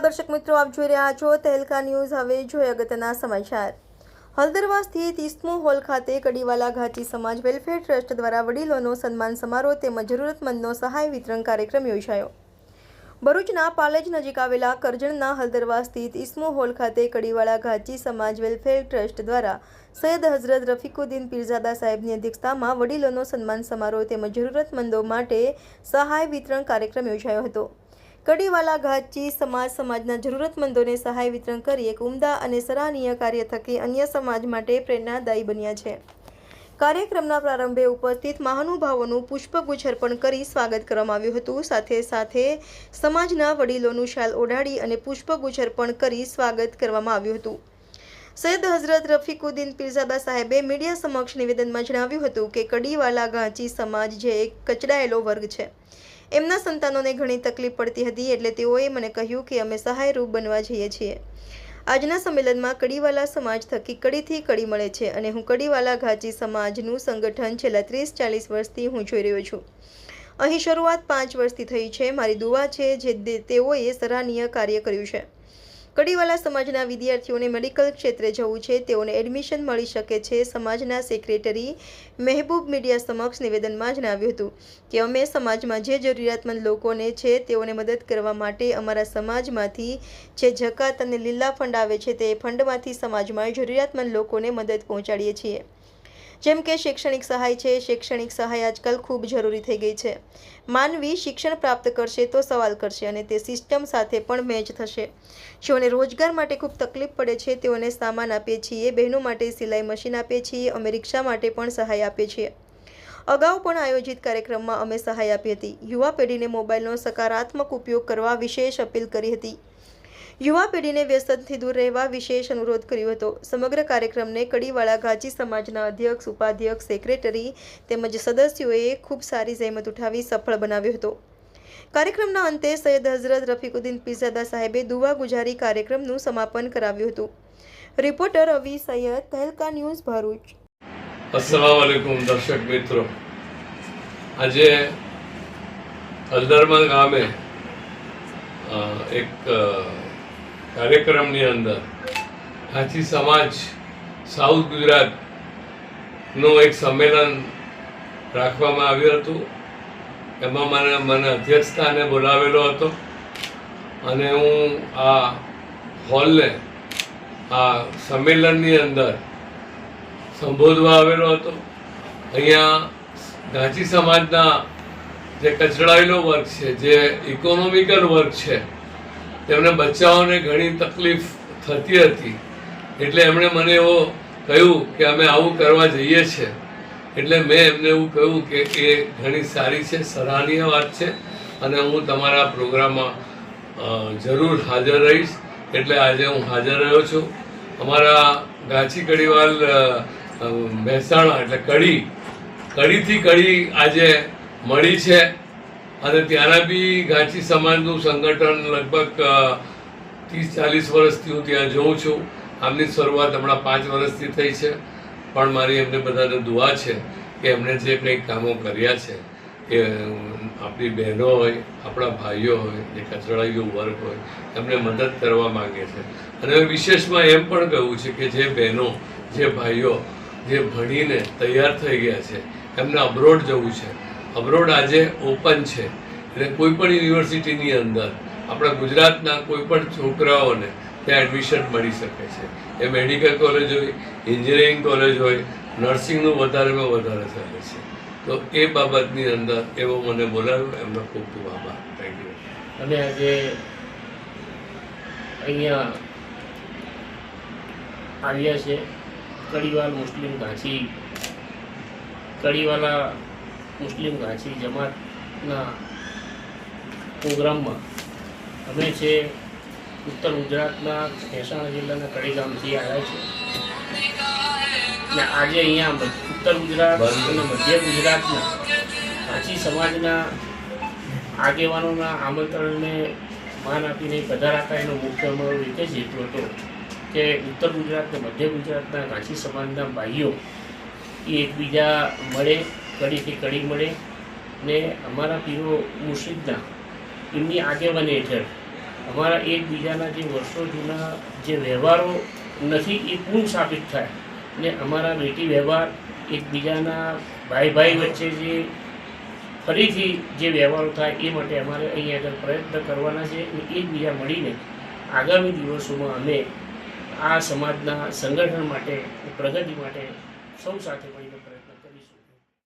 નમસ્કાર દર્શક મિત્રો, આપ જોઈ રહ્યા છો તહેલકા ન્યૂઝ. હવે જોઈએ અગત્યના સમાચાર. હલદરવા સ્થિત ઇસ્મો હોલ ખાતે કડીવાલા ઘાટી સમાજ વેલફેર ટ્રસ્ટ દ્વારા વડીલોનો સન્માન સમારોહ તેમજ જરૂરતમંદનો સહાય વિતરણ કાર્યક્રમ યોજાયો. ભરૂચના પાલેજ નજીક આવેલા કરજણના હલદરવા સ્થિત ઇસ્મો હોલ ખાતે કડીવાળા ઘાચી સમાજ વેલફેર ટ્રસ્ટ દ્વારા સૈયદ હઝરત રફીકુદ્દીન પીરઝાદા સાહેબની અધ્યક્ષતામાં વડીલોનો સન્માન સમારોહ તેમજ જરૂરતમંદો માટે સહાય વિતરણ કાર્યક્રમ યોજાયો હતો. કડીવાલા ઘાટચી સમાજ સમાજના જરૂરતમંદોને સહાય વિતરણ કરી એક ઉમદા અને સરાહનીય કાર્ય થકી અન્ય સમાજ માટે પ્રેરણાદાયી બન્યા છે. કાર્યક્રમના પ્રારંભે ઉપસ્થિત મહાનુભાવોનું પુષ્પગુચ્છ અર્પણ કરી સ્વાગત કરવામાં આવ્યું હતું. સાથે સાથે સમાજના વડીલોનું શાલ ઓઢાડી અને પુષ્પગુચ્છ અર્પણ કરી સ્વાગત કરવામાં આવ્યું હતું. સૈયદ હઝરત રફીકુદ્દીન પીરઝાબા સાહેબે મીડિયા સમક્ષ નિવેદનમાં જણાવ્યું હતું કે કડીવાલા ગાંચી સમાજ જે એક કચડાયેલો વર્ગ છે. એમના સંતાનોને ઘણી તકલીફ પડતી હતી એટલે તેઓએ મને કહ્યું કે અમે સહાયરૂપ બનવા જઈએ છીએ. આજના સંમેલનમાં કડીવાલા સમાજ થકી કડીથી કડી મળે છે અને હું કડીવાલા ઘાચી સમાજનું સંગઠન છેલ્લા ત્રીસ ચાલીસ વર્ષથી હું જોઈ રહ્યો છું. અહીં શરૂઆત પાંચ વર્ષથી થઈ છે. મારી દુવા છે જે તેઓએ સરાહનીય કાર્ય કર્યું છે. કડીવાલા સમાજના વિદ્યાર્થીઓને મેડિકલ ક્ષેત્રે જવું છે. તેઓને એડમિશન મળી શકે છે, સમાજના સેક્રેટરી મહેબૂબ મીડિયા સમક્ષ નિવેદનમાં જણાવ્યું હતું કે, અમે સમાજમાં જે જરૂરિયાતમંદ લોકોને છે, તેઓને મદદ કરવા માટે અમારા સમાજમાંથી જે જકાત અને લીલા ફંડ આવે છે, તે ફંડમાંથી સમાજમાં જરૂરિયાતમંદ લોકોને મદદ પહોંચાડીએ છીએ. જેમ કે શૈક્ષણિક સહાય છે, શૈક્ષણિક સહાય આજકાલ ખૂબ જરૂરી થઈ ગઈ છે. માનવી શિક્ષણ પ્રાપ્ત કરશે તો સવાલ કરશે અને તે સિસ્ટમ સાથે પણ મેચ થશે. જેઓને રોજગાર માટે ખૂબ તકલીફ પડે છે, તેઓને સામાન આપીએ છીએ, બહેનો માટે સિલાઈ મશીન આપીએ છીએ, અમે રિક્ષા માટે પણ સહાય આપીએ છીએ. અગાઉ પણ આયોજિત કાર્યક્રમમાં અમે સહાય આપી હતી. યુવા પેઢીને મોબાઈલનો સકારાત્મક ઉપયોગ કરવા વિશેષ અપીલ કરી હતી. યુવા પેઢીને વ્યસનથી દૂર રહેવા વિશેષ અનુરોધ કર્યો હતો. સમગ્ર કાર્યક્રમને કડીવાળા ગાજી સમાજના અધ્યક્ષ, ઉપાધ્યક્ષ, સેક્રેટરી તેમજ સદસ્યોએ ખૂબ સારી જહેમત ઉઠાવી સફળ બનાવ્યો હતો. કાર્યક્રમના અંતે સૈયદ હઝરત રફીકુદ્દીન પીરઝાદા સાહેબે દુવા ગુજારી કાર્યક્રમનું સમાપન કરાવ્યું હતું. Reporter Avi Saiyed, Tehelka news Bharuch. અસલામ દર્શક મિત્રો. આજે હલદરમાં ગામે એક કાર્યક્રમની અંદર હાથી સમાજ, સાઉથ ગુજરાતનું એક સંમેલન રાખવામાં આવ્યું હતું. એમાં મને મને અધ્યક્ષતાને બોલાવેલો હતો અને હું આ હોલને, આ સંમેલનની અંદર સંબોધવા આવેલો હતો. અહીંયા ગાંચી સમાજના જે કચડાયેલો વર્ગ છે, જે ઇકોનોમિકલ વર્ગ છે તેમને બચ્ચાઓને ઘણી તકલીફ થતી હતી. એટલે એમણે મને એવો કહ્યું કે અમે આવું કરવા જઈએ છીએ એટલે મેં એમને એવું કહ્યું કે એ ઘણી સારી છે, સરાહનીય વાત છે અને હું તમારા પ્રોગ્રામમાં જરૂર હાજર રહીશ. એટલે આજે હું હાજર રહ્યો છું. અમારા ગાંચી કડીવાલ મહેસાણા એટલે કડી, કડીથી કડી આજે મળી છે. અને ત્યારે બી ગાંચી સમાજનું સંગઠન લગભગ ત્રીસ ચાલીસ વર્ષથી હું ત્યાં જોઉં છું. આમની શરૂઆત હમણાં પાંચ વર્ષથી થઈ છે. પણ મારી એમને બધાને દુઆ છે કે એમણે જે કંઈક કામો કર્યા છે, એ, આપણી બહેનો હોય, આપણા ભાઈઓ હોય, જે કચડાયેલું વર્ગ હોય, એમને મદદ કરવા માગે છે. અને વિશેષમાં એમ પણ કહ્યું છે કે જે બહેનો, જે ભાઈઓ, જે ભણીને તૈયાર થઈ ગયા છે, એમને અબ્રોડ જવું છે. અબ્રોડ આજે ઓપન છે. એટલે કોઈ પણ યુનિવર્સિટીની અંદર, આપણા ગુજરાતના કોઈ પણ છોકરાઓને ત્યાં એડમિશન મળી શકે છે. એ મેડિકલ કોલેજ હોય એન્જિનિયરિંગ કોલેજ હોય નર્સિંગનું વધારેમાં વધારે ચાલે છે. તો એ બાબતની અંદર એવો મને બોલાવ્યો, એમનો ખૂબ ખૂબ આભાર. થેન્ક યુ અને આજે અહીંયા આવ્યા છે, કડીવાલ મુસ્લિમ ઘાંચી કડીવાલા મુસ્લિમ ઘાંચી જમાતના પ્રોગ્રામમાં અમે છે ઉત્તર ગુજરાતના મહેસાણા જિલ્લાના કડી ગામથી આવ્યા છે ને આજે અહીંયા ઉત્તર ગુજરાત અને મધ્ય ગુજરાતના ઘાંચી સમાજના આગેવાનોના આમંત્રણને માન આપીને પધારાતા એનો મુખ્ય અમારો રીતે જ હેતુ હતો કે ઉત્તર ગુજરાત અને મધ્ય ગુજરાતના ઘાંચી સમાજના ભાઈઓ એ એકબીજા મળે કડીથી કડી મળે ને અમારા પીરો મુર્શિદના, એમની આગેવાની હેઠળ. અમારા એકબીજાના જે વર્ષો જૂના જે વ્યવહારો નથી, એ પૂર્ણ સાબિત થાય. ને અમારા બેટી વ્યવહાર, એકબીજાના ભાઈ ભાઈ વચ્ચે જે ફરીથી જે વ્યવહારો થાય, એ માટે અમારે અહીંયા આગળ પ્રયત્ન કરવાના છે અને એકબીજા મળીને આગામી દિવસોમાં અમે આ સમાજના સંગઠન માટે, પ્રગતિ માટે સૌ સાથે મળીને